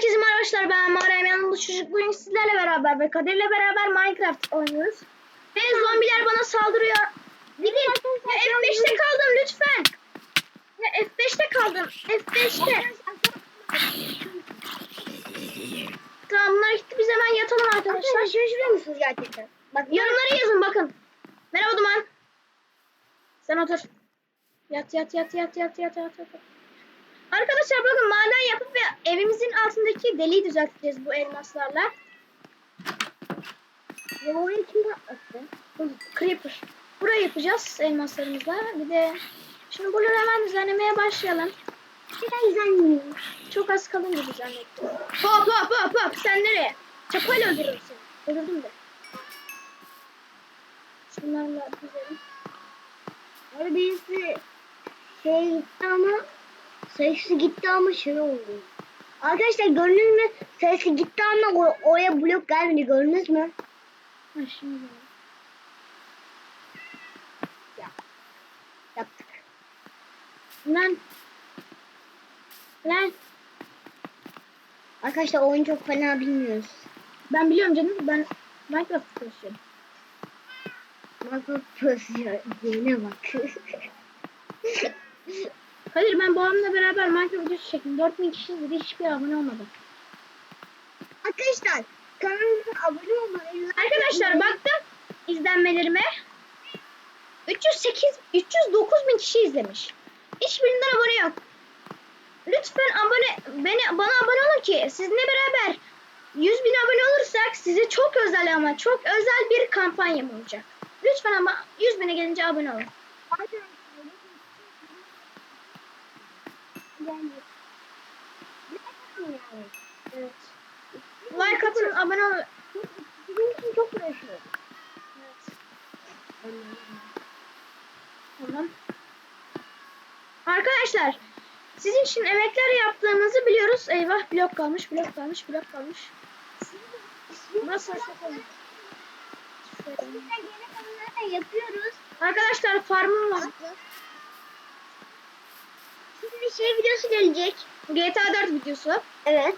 Herkese merhaba arkadaşlar ben Muharrem yanımda çocuk bugün sizlerle beraber ve Kadir'le beraber Minecraft oynuyoruz. Ve zombiler bana saldırıyor. Gidin. Ya F5'te kaldım lütfen. Ya F5'te kaldım. F5'te. Tamam bunlar gitti biz hemen yatalım arkadaşlar. Şaşırıyor musunuz gerçekten? Bak Yorumları yazın bakın. Merhaba Duman. Sen otur. Yat yat yat yat yat yat yat. yat. Arkadaşlar bakın maden yapıp ve evimizin altındaki deliği düzelteceğiz bu elmaslarla. ya orayı kim patlattı? Creeper. Burayı yapacağız elmaslarımızla. Bir de şimdi buraları hemen düzenlemeye başlayalım. Neden güzel Çok az kalınca düzenlettim. Hop hop hop hop sen nereye? Çapayla öldürürüm seni. Öldürdüm de. Şunlarla düzelim. Orada şey ama sayısı gitti ama şey oldu. Arkadaşlar gördünüz mü? Sayısı gitti ama o- oraya blok gelmedi gördünüz mü? Ha şimdi böyle. Yaptık. Lan. Lan. Arkadaşlar oyunu çok fena bilmiyoruz. Ben biliyorum canım. Ben Minecraft çalışıyorum. Minecraft Prosya yerine bak. Kadir ben babamla beraber Minecraft videosu çektim. 4000 kişi dedi hiçbir abone olmadı. Arkadaşlar kanalımıza abone olmayı Arkadaşlar baktım izlenmelerime. 308 309 bin kişi izlemiş. Hiçbirinden abone yok. Lütfen abone beni bana abone olun ki sizinle beraber 100 bin abone olursak size çok özel ama çok özel bir kampanyam olacak. Lütfen ama 100 bine gelince abone olun. Yani. Yani. Evet. Like atın, abone olun. Bizim için çok uğraşıyor. Evet. Tamam. Arkadaşlar sizin için emekler yaptığımızı biliyoruz. Eyvah blok kalmış, blok kalmış, blok kalmış. Nasıl yapalım? Yapıyoruz? Arkadaşlar farmım var. Şimdi şey videosu gelecek. GTA 4 videosu. Evet.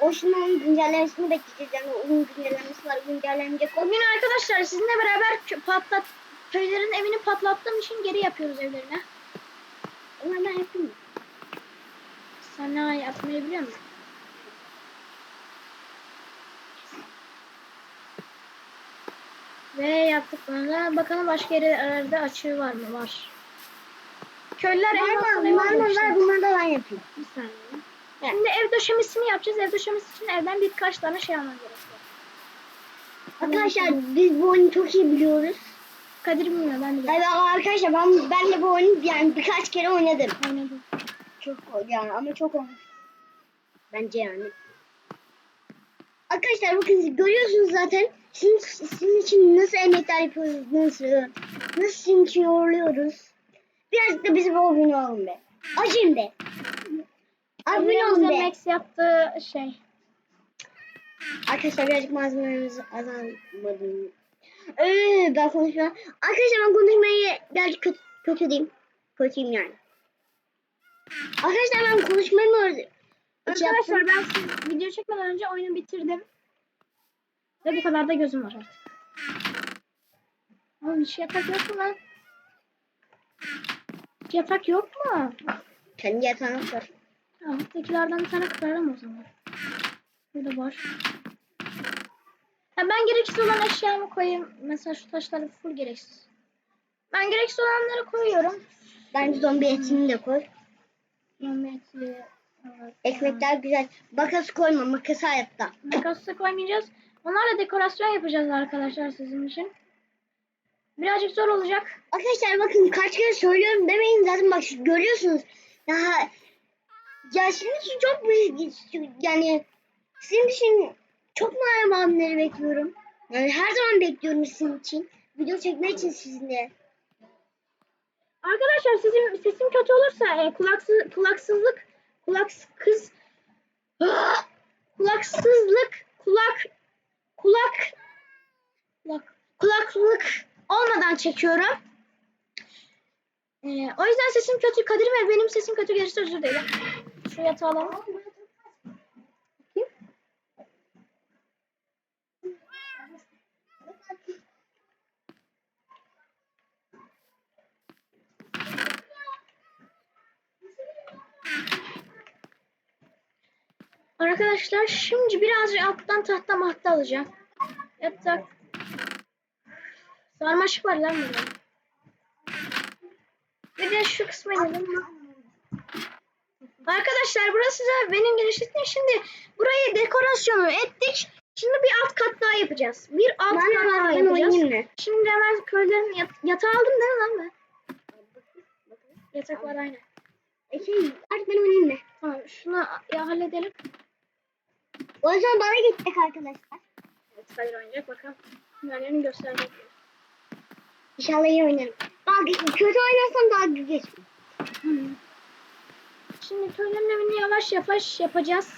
O şimdi onun güncellemesini bekleyeceğiz. Yani onun güncellemesi var. Güncellenecek o. Bugün arkadaşlar sizinle beraber kö- patlat köylerin evini patlattığım için geri yapıyoruz evlerine. Ama ben yapayım. Ne yapmayı biliyor musun? Ve yaptık bunu da. Bakalım başka yerlerde açığı var mı? Var. Köylüler mı? yapmışlar. Var. Bunları da ben yapayım. Bir saniye. Şimdi ev döşemesini yapacağız. Ev döşemesi için evden birkaç tane şey almam gerekiyor. Arkadaşlar biz bu oyunu çok iyi biliyoruz. Kadir bilmiyor ben de. Evet arkadaşlar ben, ben de bu oyunu yani birkaç kere oynadım. Oynadım. Çok yani ama çok olmuş. Bence yani. Arkadaşlar bakın görüyorsunuz zaten. Sizin, sizin için nasıl emekler yapıyoruz, nasıl, nasıl sizin için yoruluyoruz. Birazcık da bizim abone olun be. Acım be. Abone olun be. Max yaptığı şey. Arkadaşlar birazcık malzememiz azalmadı. Ee, ben konuşmam. Arkadaşlar ben konuşmayı birazcık kötü, kötü diyeyim. Kötüyüm yani. Arkadaşlar ben konuşmayı mı öğrendim? Arkadaşlar ben video çekmeden önce oyunu bitirdim. Ve bu kadar da gözüm var artık. Oğlum hiç yatak yok mu lan? Hiç yatak yok mu? Kendi yatağına sor. Tamam, tekilerden bir tane kırarım o zaman. Burada var. Ha, ben gereksiz olan eşyamı koyayım. Mesela şu taşları full gereksiz. Ben gereksiz olanları koyuyorum. Bence zombi etini de koy. Yemekli. evet, Ekmekler güzel. Makas koyma. Makas hayatta. Makası koymayacağız. Onlarla dekorasyon yapacağız arkadaşlar sizin için. Birazcık zor olacak. Arkadaşlar bakın kaç kere söylüyorum demeyin zaten bak şu- görüyorsunuz. Ya, ya sizin için çok büyük yani sizin için çok muharrem abimleri bekliyorum. Yani her zaman bekliyorum sizin için. Video çekmek için sizinle. Arkadaşlar sizin sesim kötü olursa e, kulaksız kulaksızlık kulak kız kulaksızlık kulak kulak kulak kulaklık olmadan çekiyorum. Ee, o yüzden sesim kötü. Kadir ve benim sesim kötü gelirse özür dilerim. Şu yatağı alalım. Arkadaşlar şimdi birazcık alttan tahta mahta alacağım. Yatak Sarmaşık var lan burada. Bir de şu kısmı inelim. Arkadaşlar burası da benim girişim. Şimdi burayı dekorasyonu ettik. Şimdi bir alt kat daha yapacağız. Bir alt Ben kat daha ben yapacağız. Şimdi hemen köylerin yat yatağı aldım değil mi lan ben? Yatak var aynen. E şey artık ben oynayayım mı? Tamam şunu ya halledelim. O yüzden bana gittik arkadaşlar. Evet hayır oynayacak bakalım. Yerlerini göstermek. İnşallah iyi oynarım. Daha kötü oynarsam daha geçmem. Şimdi köylerin evini yavaş yavaş yapacağız.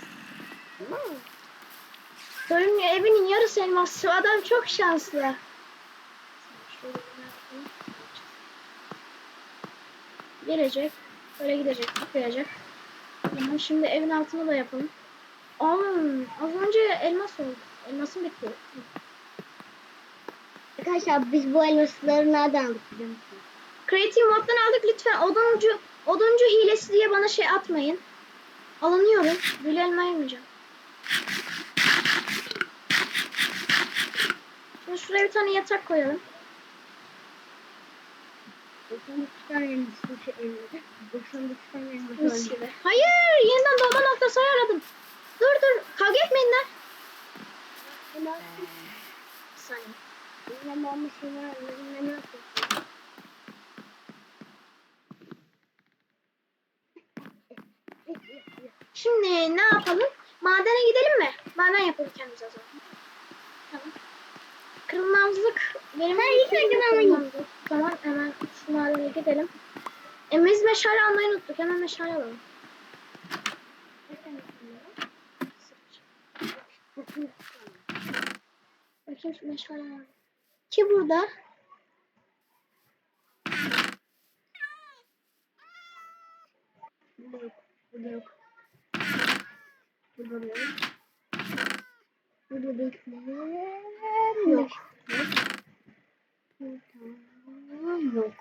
Köyün evinin yarısı elmas. Adam çok şanslı. Gelecek. Böyle gidecek. Tıklayacak. Tamam, şimdi evin altını da yapalım. Aa, az önce elmas oldu. Elmasım bitti. Arkadaşlar biz bu elmasları nereden aldık biliyor musunuz? Creative moddan aldık lütfen. Oduncu, oduncu hilesi diye bana şey atmayın. Alınıyorum. Gül elma yemeyeceğim. Şimdi şuraya bir tane yatak koyalım. 99 tane elması şu elması. 99 tane elması Mis var. gibi. Hayır, yeniden doğma noktası ayarladım. Dur dur, kavga etmeyin lan. Bir saniye. Şimdi ne yapalım? Madene gidelim mi? Maden yapalım kendimize o zaman. Tamam. Kırılmazlık benim Ben ilk önce ben. Tamam hemen şu madene gidelim. E, biz meşale almayı unuttuk. Hemen meşale alalım. Bakayım şu meşale var. Ki burada. Burada yok. Burada yok. Burada da yok. Burada bekleyen Yok. Burada yok.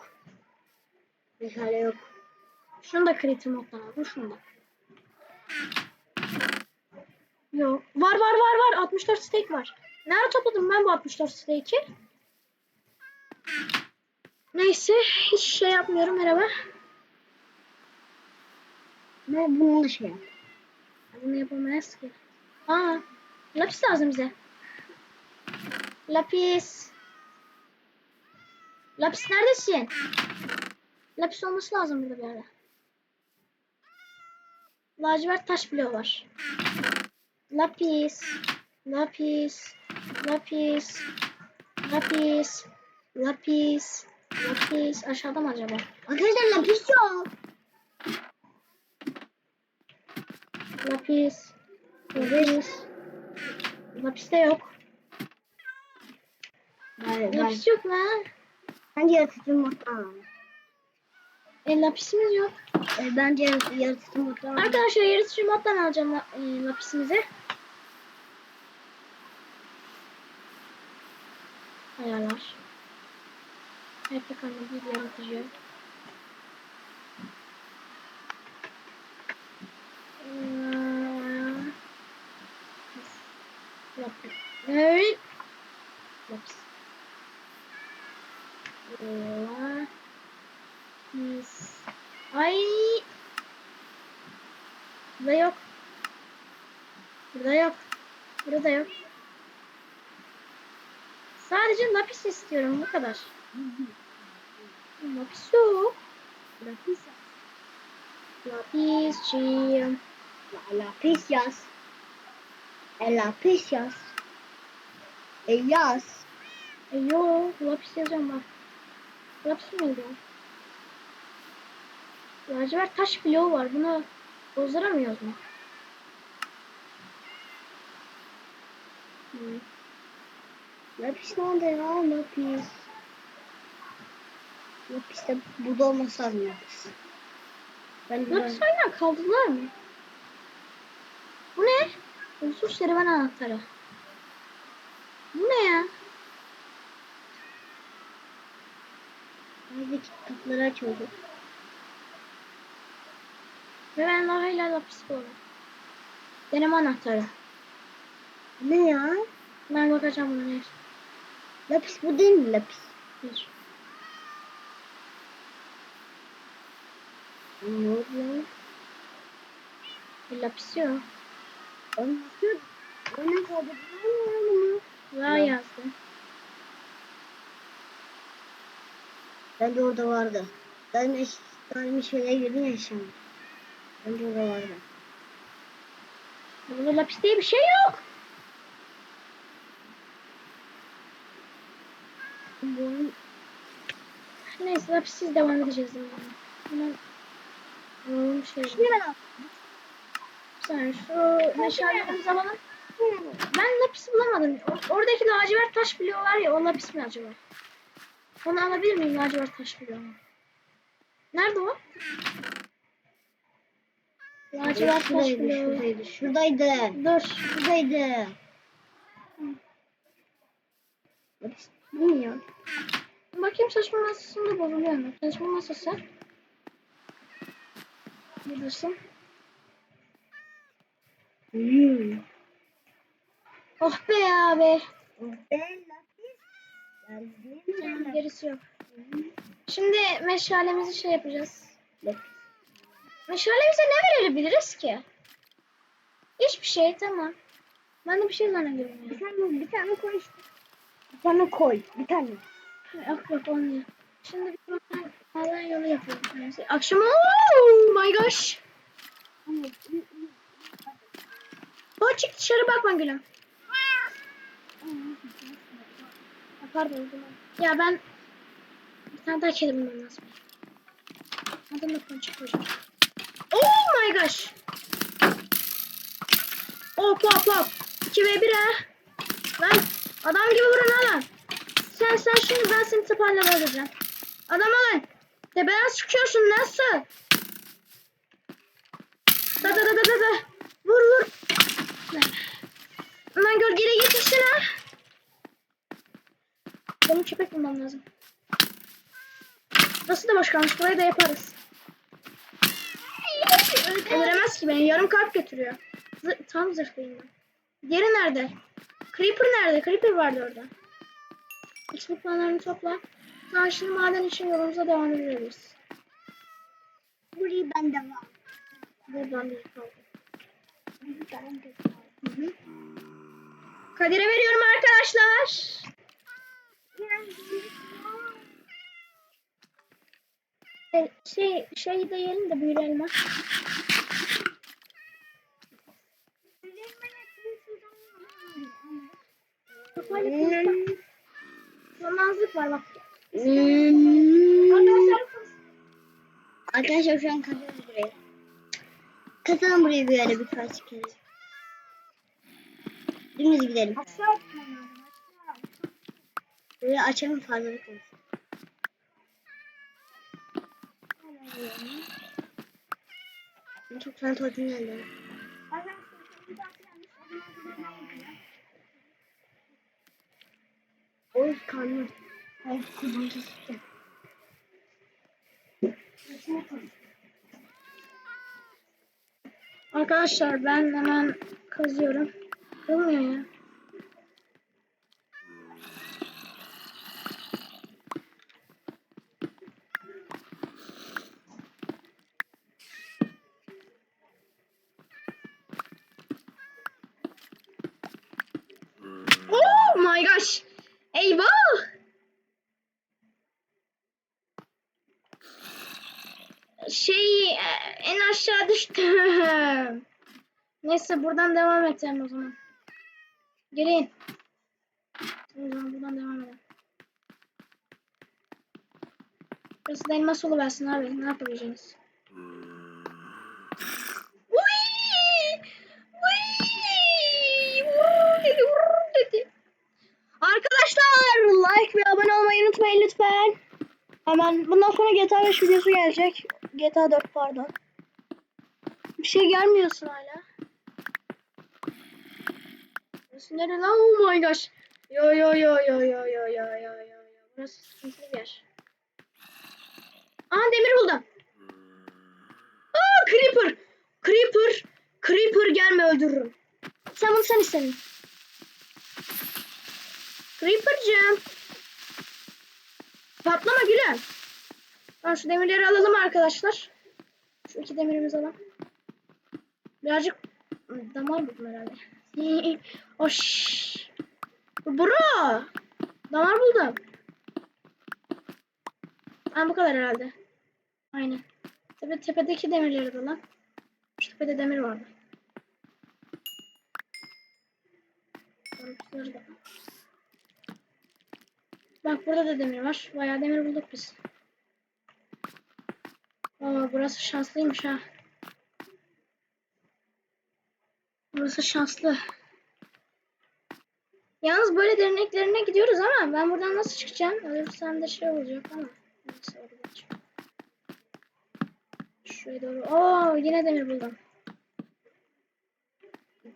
Meşale yok. Şunu da kritik moddan aldım. Şunu da. Yok. Var var var var. 64 steak var. Nerede topladım ben bu 64 steak'i? Neyse. Hiç şey yapmıyorum. Merhaba. Ne bunu da şey yap. Bunu yapamayız ki. Aa. Lapis lazım bize. Lapis. Lapis neredesin? Lapis olması lazım burada bir yerde. Lacivert taş bloğu var. Lapis. Lapis. Lapis. Lapis. Lapis. Lapis. Aşağıda mı acaba? Arkadaşlar lapis yok. Lapis. Lapis. Lapis de yok. Hayır, ben, Lapis yok lan. bence yaratıcı alalım. E, lapisimiz yok. E, bence yaratıcı alalım. Arkadaşlar yaratıcı moddan alacağım la- e, lapisimizi. Ayarlar. Hep bakalım bir yaratıcı. Evet. Lapis. Ay. Burada yok. Burada yok. Burada yok. Sadece lapis istiyorum bu kadar. Lapis yok. Lapis. Lapisciğim. La, lapis yaz. E, lapis yaz. E, yaz. E yok. Lapis yazacağım bak. Lacivert taş bloğu var. Bunu bozduramıyoruz mu? Hmm. Lapis nerede ya? Lapis. Lapis de burada olması lazım lapis. Ben Lapis aynen kaldılar mı? Bu ne? Unsur serüven anahtarı. Bu ne ya? Bizdeki kitapları açıyorduk. Ve ben daha hala lapis bulamam. Deneme anahtarı. Ne ya? Ben bakacağım buna ne? Lapis bu değil mi lapis? Bir. Ne oldu lan? Lapis yok. Onun kodunu mu? Ya Ne? yazdım. Bence orada vardı. Ben eş, ben bir şeyler girdim ya şimdi. Bence orada vardı. Burada lapis diye bir şey yok. Bu Neyse lapisiz devam edeceğiz. Hemen alalım şey. Şimdi ben. Bir saniye şu meşalelerimizi alalım. Ben lapis bulamadım. Oradaki lacivert taş bloğu var ya o lapis mi acaba? Onu alabilir miyim lacivert taş bloğunu? Nerede o? Lacivert taş Şuradaydı, bloğu. şuradaydı, şuradaydı. Dur. Şuradaydı. Lapis bilmiyorum. Bakayım çalışma masasında bozuluyor mu? Çalışma masası. Buradasın. Hmm. Oh be abi. Lapis. Ben Tamam, lapis. gerisi yok. Şimdi meşalemizi şey yapacağız. Meşalemize ne verebiliriz ki? Hiçbir şey tamam. Ben de bir şey zannediyorum Bir tane, bir tane koy işte. Bir tane koy. Bir tane. Yok yok olmuyor. Şimdi bir maden yolu yapıyorum. Neyse. Akşam oh my gosh. O çık dışarı bakma gülüm. Pardon. Ya ben bir tane daha kedi bulmam lazım. Adını ponçik koyacağım. Oh my gosh. Hop hop hop. 2 ve 1 ha. Lan adam gibi vurun lan. Sen sen şimdi ben seni tıparla öldüreceğim. Adam alın. Tepeden çıkıyorsun nasıl? Da da da da da da. Vur vur. Lan gölgeli geçirsin ha. Benim köpek bulmam lazım. Nasıl da boş burayı da yaparız. Öldüremez ki beni yarım kalp götürüyor. Zı- tam zırhlıyım ben. Diğeri nerede? Creeper nerede? Creeper vardı orada. XP puanlarını topla. Karşılı maden için yolumuza devam ediyoruz. Burayı ben de var. Buradan. Ben de kaldım. Kadir'e veriyorum arkadaşlar. E, şey, şey de yiyelim de büyülü elma. Kafayla konuşma. Yamazlık var bak. Hmm. Arkadaşlar şu an kazanın buraya. Kazanın buraya bir ara birkaç kere. Dümdüz gidelim. Buraya açalım fazlalık olsun. Ben çok fazla tozum geldi. Oğuz kanlı. Ay kurban. Arkadaşlar ben hemen kazıyorum. Olmuyor ya. Oh my gosh. Eyvah. Şey en aşağı düştüm. Neyse buradan devam edelim o zaman. Gelin. O zaman buradan devam edelim. Burası da elmas versin abi. Ne yapabileceğiniz? Dedi. Arkadaşlar like ve abone olmayı unutmayın lütfen. Hemen bundan sonra GTA 5 videosu gelecek. GTA 4 pardon. Bir şey gelmiyorsun hala. Burası lan? Oh my gosh. Yo yo yo yo yo yo yo yo yo yo. Burası sıkıntılı bir yer. Aa demir buldum. Aa creeper. Creeper. Creeper gelme öldürürüm. Sen bunu sen istedin. Creeper'cığım. Patlama gülüm. Tamam şu demirleri alalım arkadaşlar. Şu iki demirimizi alalım. Birazcık damar buldum herhalde. Oş. Bro. Damar buldum. Ha bu kadar herhalde. Aynen. Tepe, tepedeki demirleri de lan. Şu tepede demir vardı. Bak burada da demir var. Bayağı demir bulduk biz. Aa burası şanslıymış ha. Burası şanslı. Yalnız böyle derinliklerine gidiyoruz ama ben buradan nasıl çıkacağım? Ölürsem de şey olacak ama. Neyse oradan çık. Şuraya doğru. Oo yine demir buldum.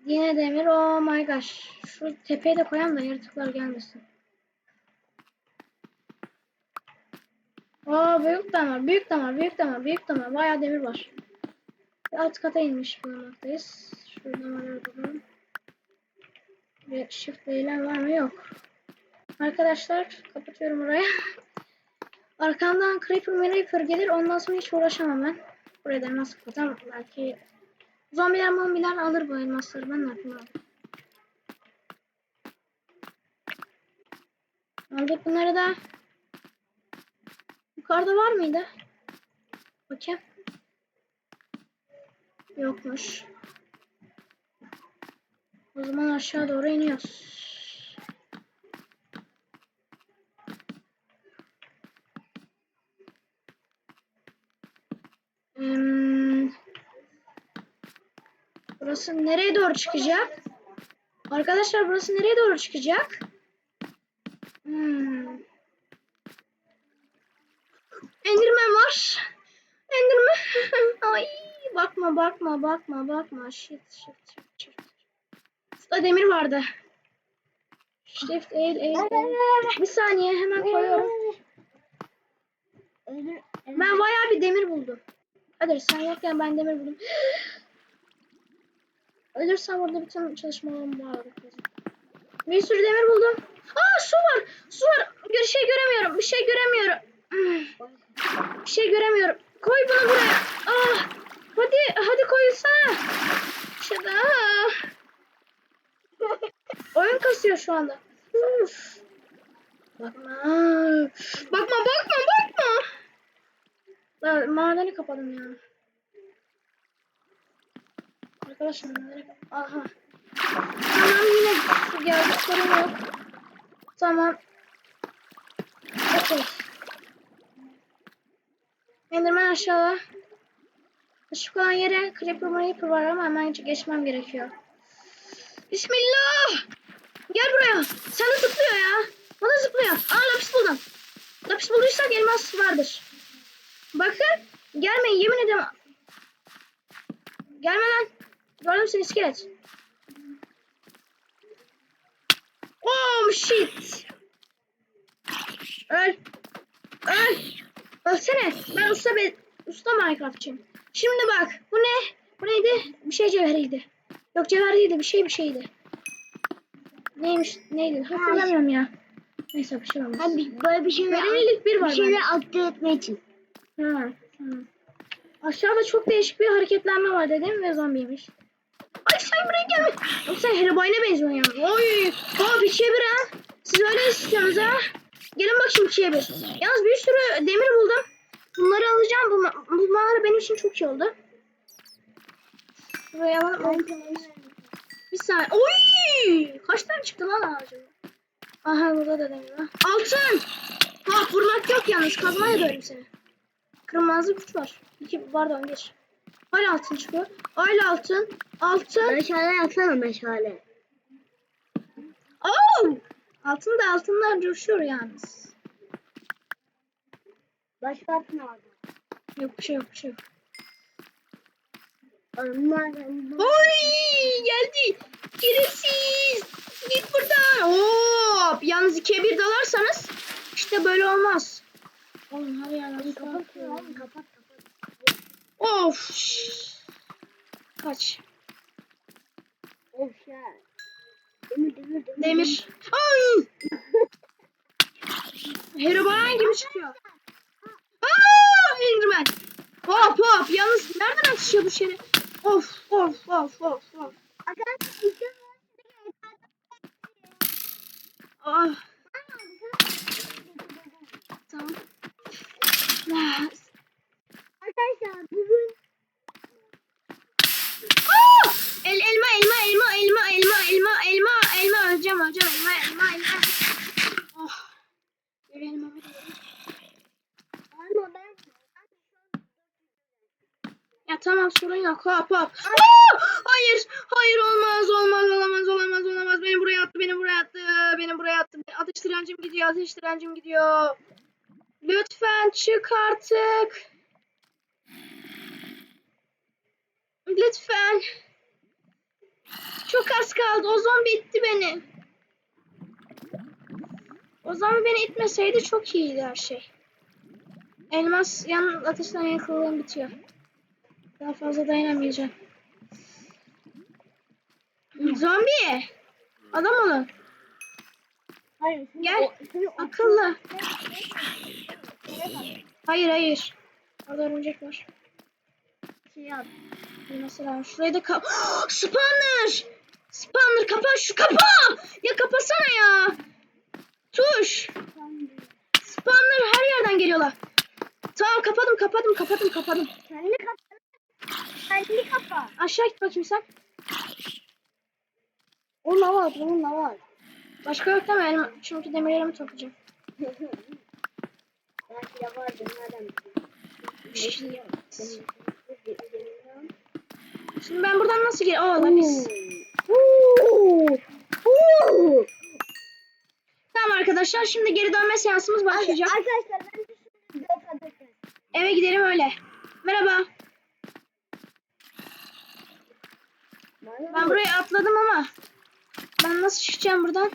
Yine demir. Oh my gosh. Şu tepeye de koyalım da yaratıklar gelmesin. Aa büyük damar, büyük damar, büyük damar, büyük damar. Bayağı demir var. Alt kata inmiş bulunmaktayız. Şu damarları bulalım. Ve shift eylem var mı? Yok. Arkadaşlar kapatıyorum orayı. Arkamdan creeper creeper gelir. Ondan sonra hiç uğraşamam ben. Buraya da nasıl kapatam? Belki zombiler mombiler alır bu elmasları. Ben ne yapayım? Aldık bunları da. Yukarıda var mıydı? Bakayım. Yokmuş. O zaman aşağı doğru iniyoruz. Hmm. Burası nereye doğru çıkacak? Arkadaşlar burası nereye doğru çıkacak? Hmm. Enderman var. Enderman. Ay bakma bakma bakma bakma. Shit shit shit shit. Şurada demir vardı. Shift eğil eğil. eğil. Bir saniye hemen koyuyorum. Ben bayağı bir demir buldum. Hadi sen yokken ben demir buldum. Ölürsem orada bütün çalışmalarım bağladık. Bir sürü demir buldum. Aa su var. Su var. Bir şey göremiyorum. Bir şey göremiyorum. Bir şey göremiyorum. Koy bunu buraya. Ah. Hadi hadi koysana. Şurada. Oyun kasıyor şu anda. Uf. Bakma. Bakma bakma bakma. Ben madeni kapadım ya. Arkadaşlar madeni. Aha. Tamam yine geldi sorun yok. Tamam. Okey. Enderman aşağıda. Işık olan yere creeper creeper var ama hemen geçmem gerekiyor. Bismillah. Gel buraya. Sana zıplıyor ya. Bana zıplıyor. Aa lapis buldum. Lapis bulduysak elmas vardır. Bakın. Gelmeyin yemin ederim. Gelme lan. Gördüm seni iskelet. Oh shit. Öl. Öl. Ölsene. Ben usta be usta Minecraftçıyım. Şimdi bak. Bu ne? Bu neydi? Bir şey cevheriydi. Yok cevher değildi. Bir şey bir şeydi. Neymiş? Neydi? Hatırlamıyorum ya. Neyse bir şey olmaz. Abi böyle bir şeyler Verimlilik bir var bir şeyler aktif etmek için. Ha, tamam. Aşağıda çok değişik bir hareketlenme var dedim ve zombiymiş. Ay sen buraya gelme. Sen Herobrine'e benziyorsun ya. Oy. Aa bir çevir ha. Siz öyle istiyorsunuz ha. Gelin bak şimdi çevir. Yalnız bir sürü demir buldum. Bunları alacağım. Bu, ma- bu mağara benim için çok iyi oldu. Buraya alalım. Bir saniye. Oy! Kaç tane çıktı lan ağacım? Aha burada da demir var. Altın! Ha vurmak yok yalnız. Kazmaya döverim seni. Kırmızı güç var. İki pardon bir. Hala altın çıkıyor. Hala altın. Altın. Meşale yapsana meşale. Oh! Altın da altınlar coşuyor yalnız. Başka atma orada. Yok bir şey yok bir şey yok. Onlar Oy! Geldi. Şerefsiz. Git buradan. Hop! Yalnız ikiye bir dalarsanız işte böyle olmaz. Oğlum her yer nasıl kapat kapat kapat. Of. Kaç. Of ya. Demir. Ay! Herobrine gibi çıkıyor. Aa, Enderman. Hop hop. Yalnız nereden atışıyor bu şey? Of of of of of. Ah, tamam. Hop hop. Aa! Hayır hayır olmaz olmaz olamaz olamaz olamaz. Beni buraya attı beni buraya attı beni buraya attı. Atış direncim gidiyor atış direncim gidiyor. Lütfen çık artık. Lütfen. Çok az kaldı. O zombi itti beni. O zombi beni itmeseydi çok iyiydi her şey. Elmas yan ateşten yakıldığım bitiyor. Daha fazla dayanamayacağım. Zombi! Adam olun. hayır. şimdi Gel. o- şimdi o- Akıllı. Hayır hayır. Orada örümcek var. Şey yap. Mesela şurayı da kap... Spawner! Spawner kapa şu kapa! Ya kapasana ya! Tuş! Spawner her yerden geliyorlar. Tamam kapadım kapadım kapadım kapadım. Kendi kapa. Kendi kapa. Aşağı git bakayım sen. O ne var? Bunun ne var? Başka yok değil mi? Elma- Çünkü demirlerimi toplayacağım. Belki de vardır. Nereden Bir şey yok. Şimdi ben buradan nasıl gel? Oo lapis. Tamam arkadaşlar şimdi geri dönme seansımız başlayacak. Arkadaşlar ben adet Eve gidelim öyle. Merhaba. Ben buraya atladım ama ben nasıl çıkacağım buradan?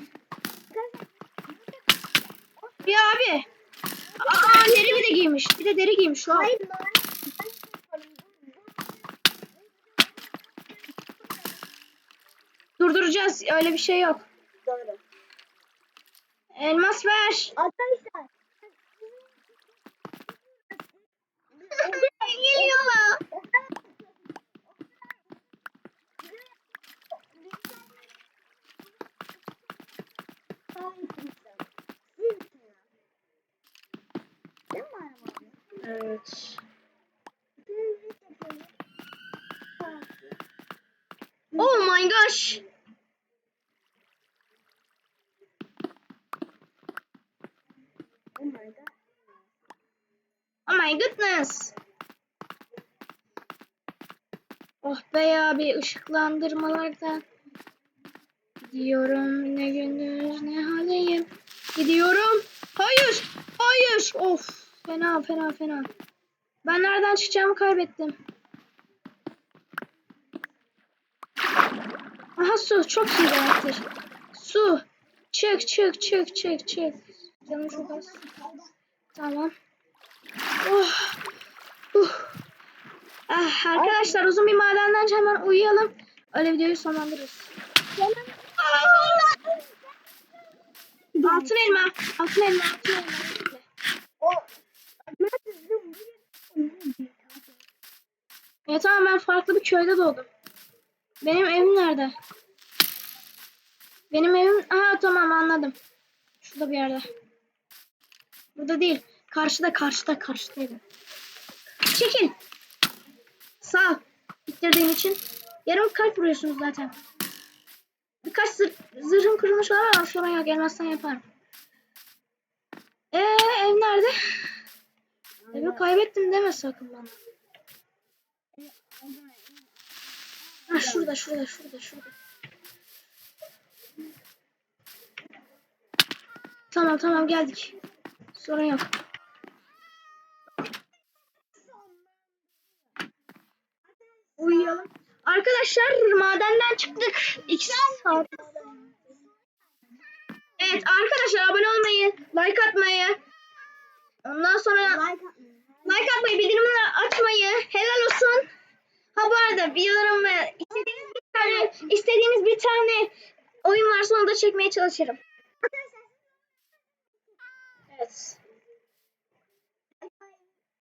Ya abi. Aa deri bir de giymiş. Bir de deri giymiş. Lan. Durduracağız. Öyle bir şey yok. Doğru. Elmas ver. Arkadaşlar. Geliyorlar. Evet. Oh my gosh. Oh my goodness. Oh be ya bir ışıklandırmalardan. Gidiyorum ne gündüz ne haleyim. Gidiyorum. Hayır. Hayır. Of. Fena fena fena. Ben nereden çıkacağımı kaybettim. Aha su. Çok iyi demektir. Su. Çık çık çık çık çık. Canım az. Tamam. Oh. Uh. Ah, arkadaşlar uzun bir madenden hemen uyuyalım. Öyle videoyu sonlandırırız. Altın elma. Altın elma. Altın elma. Ya tamam ben farklı bir köyde doğdum. Benim evim nerede? Benim evim... Aha tamam anladım. Şurada bir yerde. Burada değil. Karşıda karşıda karşıdaydı. Çekil. Sağ ol. İttirdiğin için. Yarım kalp vuruyorsunuz zaten. Birkaç zır, zırhım kırılmış var ama sorun yok. Gelmezsen yaparım. Ee, ev nerede? Evi kaybettim deme sakın bana. Ha şurada şurada şurada şurada. Tamam tamam geldik. Sorun yok. Uyuyalım. Arkadaşlar madenden çıktık. İki saat. Evet arkadaşlar abone olmayı, like atmayı, ondan sonra like atmayı, bildirimleri açmayı, helal olsun. Ha bu arada videolarımı istediğiniz bir tane istediğiniz bir tane oyun varsa onu da çekmeye çalışırım. Evet.